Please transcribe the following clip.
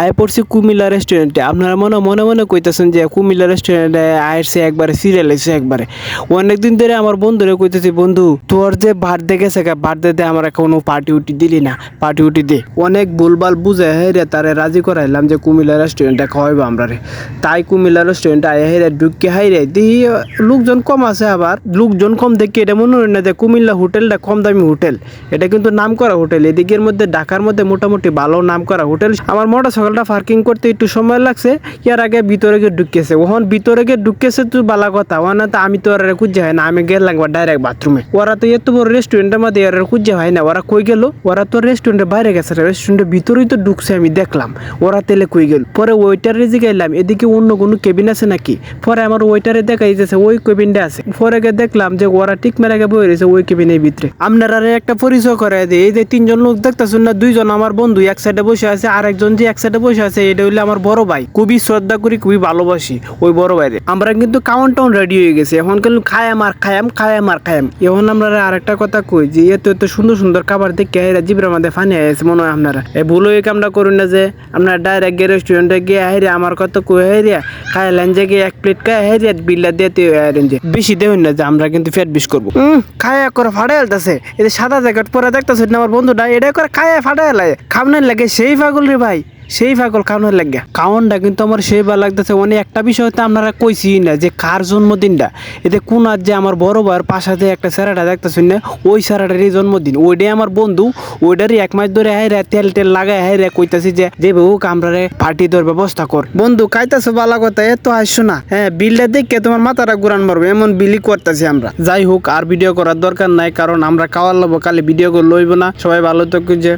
আয় পড়ছি কুমিল্লা রেস্টুরেন্টে আপনারা মনে মনে মনে কইতেছেন যে কুমিল্লা রেস্টুরেন্টে আয়েছে একবারে সিরিয়াল এসে একবারে। অনেকদিন ধরে আমার বন্ধুরে কইতেছি, বন্ধু, তোর যে বার্থডে গেছে বার্থডে আমার কোনো পার্টি উটি দিলি না। পার্টি উটি দে। অনেক ভুলভাল বুঝে হেরে তারে রাজি করাইলাম যে কুমিল্লা রেস্টুরেন্টে খাওয়াইবো আমরা রে। তাই কুমিল্লা রেস্টুরেন্টে আয় হেরে ঢুকে হাইরে দিহি লোকজন কম আছে আবার। লোকজন কম দেখে এটা মনে হয় না যে কুমিল্লা হোটেলটা কম দামি হোটেল। এটা কিন্তু নাম করা হোটেল। এদিকের মধ্যে ঢাকার মধ্যে মোটামুটি ভালো নাম করা হোটেল। আমার মোটর সাইকেলটা পার্কিং করতে একটু সময় লাগছে, ইয়ার আগে ভিতরে গিয়ে ঢুকেছে। ওখান ভিতরে গিয়ে ঢুকেছে তুই বালা কথা ওখানে তো আমি তো আর খুঁজে হয় না, আমি গেলাম ডাইরেক্ট বাথরুমে ওরা তো এত বড় রেস্টুরেন্টের মধ্যে আর খুঁজে হয় না, ওরা কই গেল? ওরা তো রেস্টুরেন্টের বাইরে গেছে রেস্টুরেন্টের ভিতরেই তো ঢুকছে আমি দেখলাম, ওরা তেলে কই গেল? পরে ওয়েটারে জিগাইলাম এদিকে অন্য কোনো কেবিন আছে নাকি? পরে আমার ওয়েটারে দেখা যাচ্ছে ওই কেবিনটা আছে। পরে গিয়ে দেখলাম যে ওরা ঠিক মেরে গিয়ে বই রয়েছে ওই কেবিনের ভিতরে। আপনারা একটা পরিচয় করে দিই, এই যে তিনজন লোক দেখতেছেন না, দুইজন আমার বন্ধু, এক সাইডে বসে আছে আর একজন যে এক সাইডে বসে আছে, এটা হইলে আমার বড় ভাই। খুবই শ্রদ্ধা করি, খুবই ভালোবাসি ওই বড় ভাইরে। আমরা কিন্তু কাউন্ট টাউন রেডি হয়ে গেছি। এখন কিন্তু খায়াম আর খায়াম খায়াম আর খায়াম। এখন আমরা আরেকটা কথা কই, যে এত এত সুন্দর সুন্দর খাবার দেখে এরা জিবরা আমাদের ফানি আছে মনে হয় আপনারা। এই ভুল হয়ে কামটা করুন না যে আপনার ডাইরেক্ট গিয়ে রেস্টুরেন্টে গিয়ে হাইরে আমার কথা কই হাইরিয়া খাইলেন যে গিয়ে এক প্লেট খাই হাইরিয়া বিলটা দিতে হাইরেন যে বেশি দেবেন না যে, আমরা কিন্তু ফ্যাট বিশ করব। খায়া করে ফাটাই আলতাছে। এই সাদা জ্যাকেট পরে দেখতেছেন আমার বন্ধুটা? এটা করে খায়া ফাটাই লাগে খাওয়ানোর লাগে। সেই পাগল রে ভাই। সেই পাগল খাওয়ানোর লাগে। খাওয়ানটা কিন্তু আমার সেই ভালো লাগতেছে অনেক একটা বিষয় হতে আপনারা কইছি না যে কার জন্মদিনটা। এতে কোন আজ যে আমার বড় ভাইয়ের পাশাতে একটা স্যারাটা দেখতেছেন না, ওই স্যারাটারই জন্মদিন। ওইটাই আমার বন্ধু, ওইটারই এক মাস ধরে হাইরা তেল টেল লাগাই হাই রে কইতাছি যে যে বউ কামরারে পার্টি তোর ব্যবস্থা কর। বন্ধু খাইতেছো ভালো কথা এত আসছো না। হ্যাঁ বিলটা দেখে তোমার মাথাটা ঘুরান মারবো, এমন বিলি করতেছি আমরা। যাই হোক, আর ভিডিও করার দরকার নাই, কারণ আমরা খাওয়ার লবো কালে ভিডিও করে লইব না। সবাই ভালো থাকুন যে।